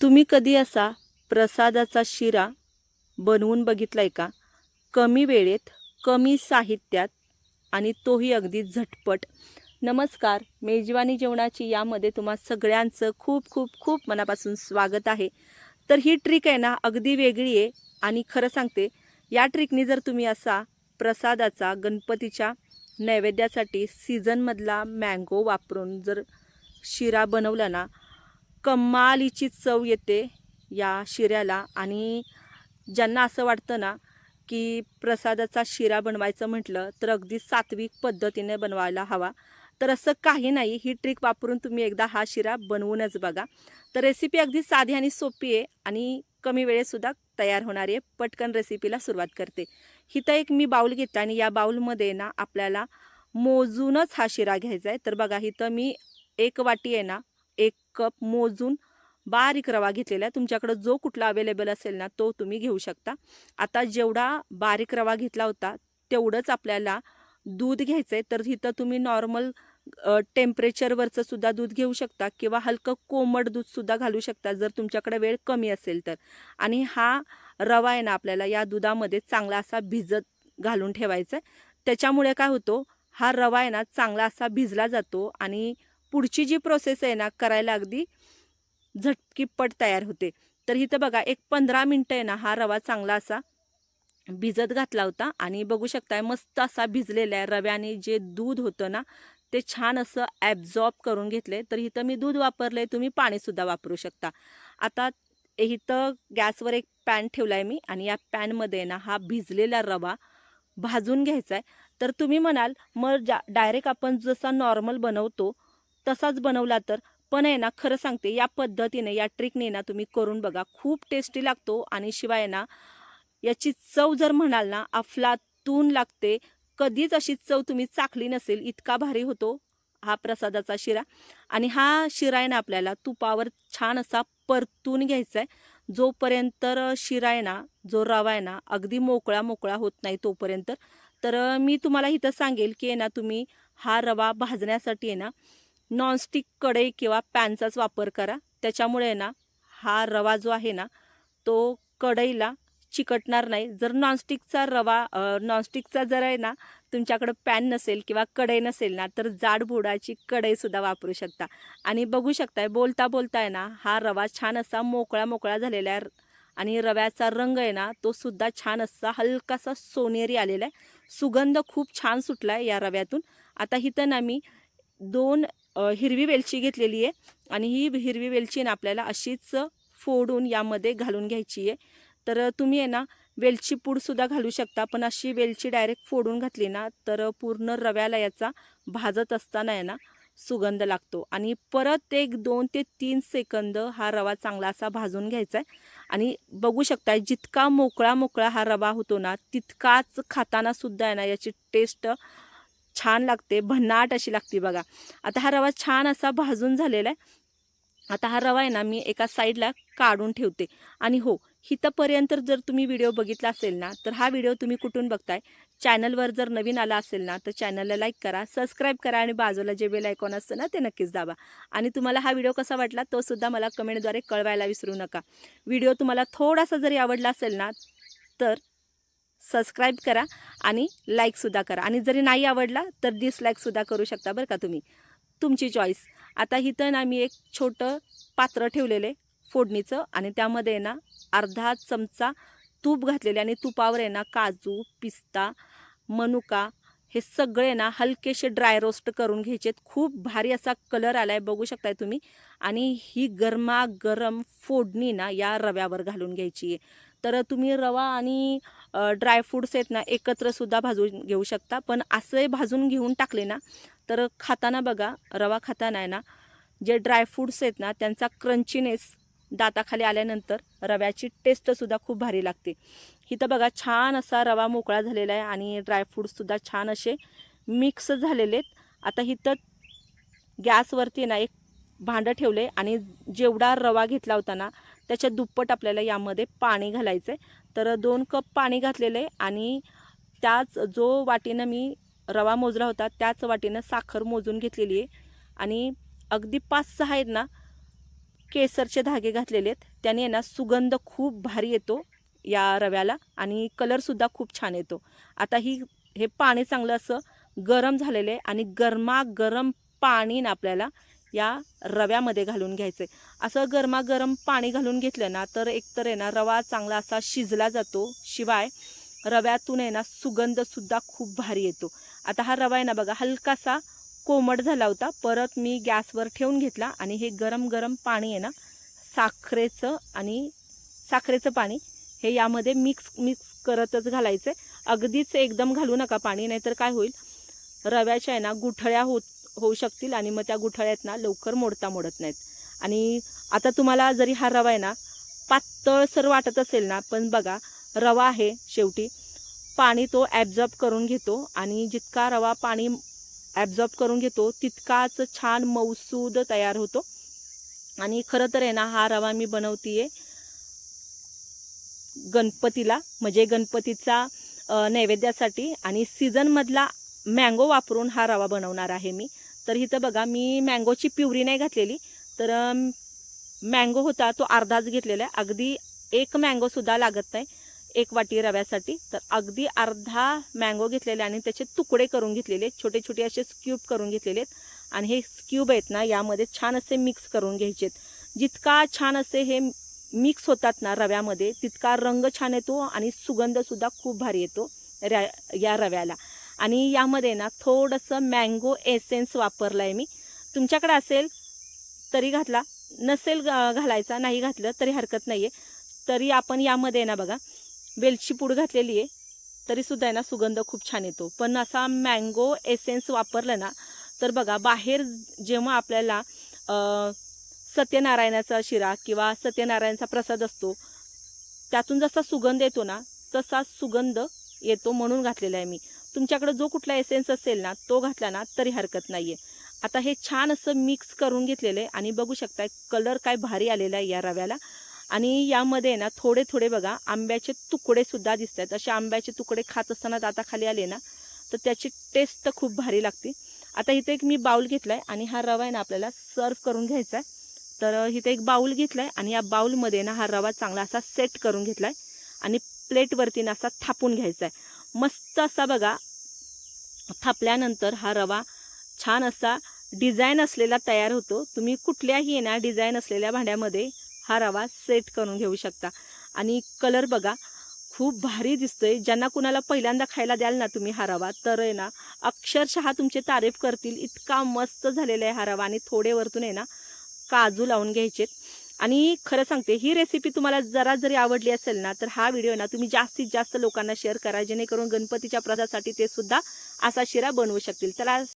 तुम्ही कधी असा प्रसादाचा शिरा बनवून बघितलाय का? कमी वेळेत कमी साहित्यात आणि तोही अगदी झटपट. नमस्कार मेजवानी जेवणाची यामध्ये तुम्हा सगळ्यांचं खूप खूप खूप मनापासून स्वागत आहे. तर ही ट्रिक आहे ना अगदी वेगळी आहे आणि खरं सांगते या ट्रिकनी जर तुम्ही असा प्रसादाचा गणपतीच्या नैवेद्यासाठी सीझनमधला मँगो वापरून जर शिरा बनवला ना कमालीची चव येते या शिऱ्याला. आणि ज्यांना असं वाटतं ना की प्रसादाचा शिरा बनवायचं म्हटलं तर अगदी सात्विक पद्धतीने बनवायला हवा. तर असं काही नाही ही ट्रिक वापरून तुम्ही एकदा हा शिरा बनवूनच बघा. तर रेसिपी अगदी साधी आणि सोपी आहे आणि कमी वेळेतसुद्धा तयार होणारी आहे. पटकन रेसिपीला सुरुवात करते. हिथं एक मी बाऊल घेते आणि या बाऊलमध्ये ना आपल्याला मोजूनच हा शिरा घ्यायचा आहे. तर बघा इथं मी एक वाटी आहे ना कप मोजून बारीक रवा घेतलेला आहे. तुमच्याकडं जो कुठला अवेलेबल असेल ना तो तुम्ही घेऊ शकता. आता जेवढा बारीक रवा घेतला होता तेवढंच आपल्याला दूध घ्यायचं आहे तर इथं तुम्ही नॉर्मल टेम्परेचरवरचं सुद्धा दूध घेऊ शकता किंवा हलकं कोमट दूधसुद्धा घालू शकता जर तुमच्याकडे वेळ कमी असेल तर. आणि हा रवा आहे ना आपल्याला या दुधामध्ये चांगला असा भिजत घालून ठेवायचा आहे त्याच्यामुळे काय होतो हा रवा आहे ना चांगला असा भिजला जातो आणि पुढची जी प्रोसेस आहे ना करायला अगदी झटकीपट तयार होते. तर इथं बघा एक पंधरा मिनटं आहे ना हा रवा चांगला असा भिजत घातला होता आणि बघू शकताय मस्त असा भिजलेला आहे. रव्याने जे दूध होतं ना ते छान असं ॲब्झॉर्ब करून घेतले. तर इथं मी दूध वापरले तुम्ही पाणीसुद्धा वापरू शकता. आता इथं गॅसवर एक पॅन ठेवला आहे मी आणि या पॅनमध्ये ना हा भिजलेला रवा भाजून घ्यायचा आहे तर तुम्ही म्हणाल मग जा डायरेक्ट आपण जसा नॉर्मल बनवतो तसाच बनवला तर पण आहे ना खरं सांगते या पद्धतीने या ट्रिकने ना तुम्ही करून बघा खूप टेस्टी लागतो आणि शिवाय ना याची चव जर म्हणाल ना अफलातून लागते. कधीच अशी चव तुम्ही चाखली नसेल इतका भारी होतो हा प्रसादाचा शिरा. आणि हा शिरा आहे ना आपल्याला तुपावर छान असा परतून घ्यायचा आहे. जोपर्यंत शिरा आहे ना जो रवा आहे ना अगदी मोकळा मोकळा होत नाही तोपर्यंत. तर मी तुम्हाला इथं सांगेल की ना तुम्ही हा रवा भाजण्यासाठी आहे ना नॉनस्टिक कढई किंवा पॅनचाच वापर करा. त्याच्यामुळे ना हा रवा जो आहे ना तो कढईला चिकटणार नाही. जर नॉनस्टिकचा रवा नॉनस्टिकचा जर आहे ना तुमच्याकडं पॅन नसेल किंवा कढई नसेल ना तर जाड बुडाची कढईसुद्धा वापरू शकता. आणि बघू शकताय बोलता बोलताय ना हा रवा छान असा मोकळा मोकळा झालेला आहे. आणि रव्याचा रंग आहे ना तो सुद्धा छान असा हलकासा सोनेरी आलेला आहे. सुगंध खूप छान सुटला आहे या रव्यातून. आता इथं ना मी दोन हिरवी वेलची घेतलेली आहे. आणि ही हिरवी वेलची ना आपल्याला अशीच फोडून यामध्ये घालून घ्यायची आहे. तर तुम्ही आहे ना वेलची पूडसुद्धा घालू शकता पण अशी वेलची डायरेक्ट फोडून घातली ना तर पूर्ण रव्याला याचा भाजत असताना आहे ना सुगंध लागतो. आणि परत एक दोन ते तीन सेकंद हा रवा चांगला असा भाजून घ्यायचा आहे. आणि बघू शकताय जितका मोकळा मोकळा हा रवा होतो ना तितकाच खाताना सुद्धा आहे ना याची टेस्ट छान लागते भन्नाट अशी लागते बघा. आता हा रवा छान असा भाजून झालेला आहे. आता हा रवा आहे ना मी एका साईडला काढून ठेवते. आणि हो हिथंपर्यंत जर तुम्ही व्हिडिओ बघितला असेल ना तर हा व्हिडिओ तुम्ही कुठून बघताय? चॅनलवर जर नवीन आला असेल ना तर चॅनलला लाईक करा सबस्क्राईब करा आणि बाजूला जे बेल आयकॉन असतं ना ते नक्कीच दाबा. आणि तुम्हाला हा व्हिडिओ कसा वाटला तो सुद्धा मला कमेंटद्वारे कळवायला विसरू नका. व्हिडिओ तुम्हाला थोडासा जरी आवडला असेल ना तर सबस्क्राईब करा आणि लाईकसुद्धा करा. आणि जरी नाही आवडला तर डिसलाईकसुद्धा करू शकता बरं का तुम्ही. तुमची चॉईस आता इथं ना मी एक छोटं पात्र ठेवलेलं आहे फोडणीचं. आणि त्यामध्ये ना अर्धा चमचा तूप घातलेले आणि तुपावर आहे ना काजू पिस्ता मनुका हे सगळे ना हलकेसे ड्राय रोस्ट करून घ्यायचे खूप भारी असा कलर आला आहे बघू शकताय तुम्ही. आणि ही गरमागरम फोडणी ना या रव्यावर घालून घ्यायची आहे. तर तुम्ही रवा आणि ड्रायफ्रूट्स आहेत ना एकत्रसुद्धा भाजून घेऊ शकता. पण असे भाजून घेऊन टाकले ना तर खाताना बघा रवा खाताना आहे ना जे ड्रायफ्रूट्स आहेत ना त्यांचा क्रंचीनेस दाताखाली आल्यानंतर रव्याची टेस्टसुद्धा खूप भारी लागते. इथं बघा छान असा रवा मोकळा झालेला आहे आणि ड्रायफ्रूट्ससुद्धा छान असे मिक्स झालेले आहेत. आता इथं गॅसवरती ना एक भांडं ठेवले आणि जेवढा रवा घेतला होता ना त्याच्या दुप्पट आपल्याला यामध्ये पाणी घालायचं आहे तर दोन कप पाणी घातलेलं आहे आणि त्याच जो वाटीनं मी रवा मोजला होता त्याच वाटीनं साखर मोजून घेतलेली आहे. आणि अगदी पाच सहा आहेत ना केसरचे धागे घातलेले आहेत. त्याने आहे ना सुगंध खूप भारी येतो या रव्याला आणि कलरसुद्धा खूप छान येतो. आता ही हे पाणी चांगलं असं गरम झालेलं आहे आणि गरमागरम पाणी ना आपल्याला या रव्यामध्ये घालून घ्यायचं. आहे असं गरमागरम पाणी घालून घेतलं ना तर एकतर आहे ना रवा चांगला असा शिजला जातो. शिवाय रव्यातून आहे ना सुगंधसुद्धा खूप भारी येतो. आता हा रवा आहे ना बघा हलकासा कोमट झाला होता. परत मी गॅसवर ठेवून घेतला आणि हे गरम गरम पाणी आहे ना साखरेचं आणि साखरेचं पाणी हे यामध्ये मिक्स मिक्स करतच घालायचं. आहे अगदीच एकदम घालू नका पाणी नाहीतर काय होईल? रव्याच्या आहे ना गुठळ्या होत होऊ शकतील आणि मग त्या गुठळ्यात ना लवकर मोडता मोडत नाहीत. आणि आता तुम्हाला जरी हा रवा आहे ना पातळसर वाटत असेल ना पण बघा रवा आहे शेवटी. पाणी तो ॲब्झॉर्ब करून घेतो आणि जितका रवा पाणी ॲब्झॉर्ब करून घेतो तितकाच छान मऊसूद तयार होतो. आणि खरं तर आहे ना हा रवा मी बनवतीये गणपतीला म्हणजे गणपतीचा नैवेद्यासाठी. आणि सीझनमधला मँगो वापरून हा रवा बनवणार आहे मी. तर इथं बघा मी मँगोची प्युरी नाही घातलेली. तर मँगो होता तो अर्धाच घेतलेला आहे. अगदी एक मँगोसुद्धा लागत नाही एक वाटी रव्यासाठी. तर अगदी अर्धा मँगो घेतलेले आणि त्याचे तुकडे करून घेतलेले छोटे छोटे असे स्क्यूब करून घेतलेले आहेत. आणि हे स्क्यूब आहेत ना यामध्ये छान असे मिक्स करून घ्यायचे जितका छान असे हे मिक्स होतात ना रव्यामध्ये तितका रंग छान येतो आणि सुगंधसुद्धा खूप भारी येतो रॅ या रव्याला. आणि यामध्ये ना थोडंसं मँगो एसेन्स वापरलं आहे मी. तुमच्याकडे असेल तरी घातला. नसेल घालायचा नाही घातलं तरी हरकत नाही आहे तरी आपण यामध्ये ना बघा वेलची पूड घातलेली आहे तरीसुद्धा आहे ना सुगंध खूप छान येतो. पण असा मँगो एसेन्स वापरलं ना तर बघा बाहेर जेव्हा आपल्याला सत्यनारायणाचा शिरा किंवा सत्यनारायणाचा प्रसाद असतो त्यातून जसा सुगंध येतो ना तसा सुगंध येतो म्हणून घातलेला आहे मी. तुमच्याकडे जो कुठला एसेन्स असेल ना तो घातला ना तरी हरकत नाही आहे आता हे छान असं मिक्स करून घेतलेलं आहे आणि बघू शकताय कलर काय भारी आलेला आहे या रव्याला. आणि यामध्ये ना थोडे थोडे बघा आंब्याचे तुकडे सुद्धा दिसत आहेत असे आंब्याचे तुकडे खात असताना दाताखाली आले ना तर त्याची टेस्ट तर खूप भारी लागते. आता इथे एक मी बाऊल घेतला आहे आणि हा रवा आहे ना आपल्याला सर्व करून घ्यायचा आहे तर इथे एक बाऊल घेतला आहे आणि या बाऊलमध्ये ना हा रवा चांगला असा सेट करून घेतला आहे आणि प्लेटवरती ना असा थापून घ्यायचा आहे मस्त असा बघा. थापल्यानंतर हा रवा छान असा डिझाईन असलेला तयार होतो. तुम्ही कुठल्याही ना डिझाईन असलेल्या भांड्यामध्ये हा रवा सेट करून घेऊ शकता. आणि कलर बघा खूप भारी दिसतोय. ज्यांना कुणाला पहिल्यांदा खायला द्याल ना तुम्ही हा रवा तर आहे ना अक्षरशः तुमचे तारीफ करतील. इतका मस्त झालेला आहे हा रवा आणि थोडे वरतून आहे ना काजू लावून घ्यायचेत. आणि खरं सांगते ही रेसिपी तुम्हाला जरा जरी आवडली असेल ना तर हा व्हिडिओ ना तुम्ही जास्तीत जास्त लोकांना शेअर करा जेणेकरून गणपतीच्या प्रसादासाठी ते सुद्धा असा शिरा बनवू शकतील. चला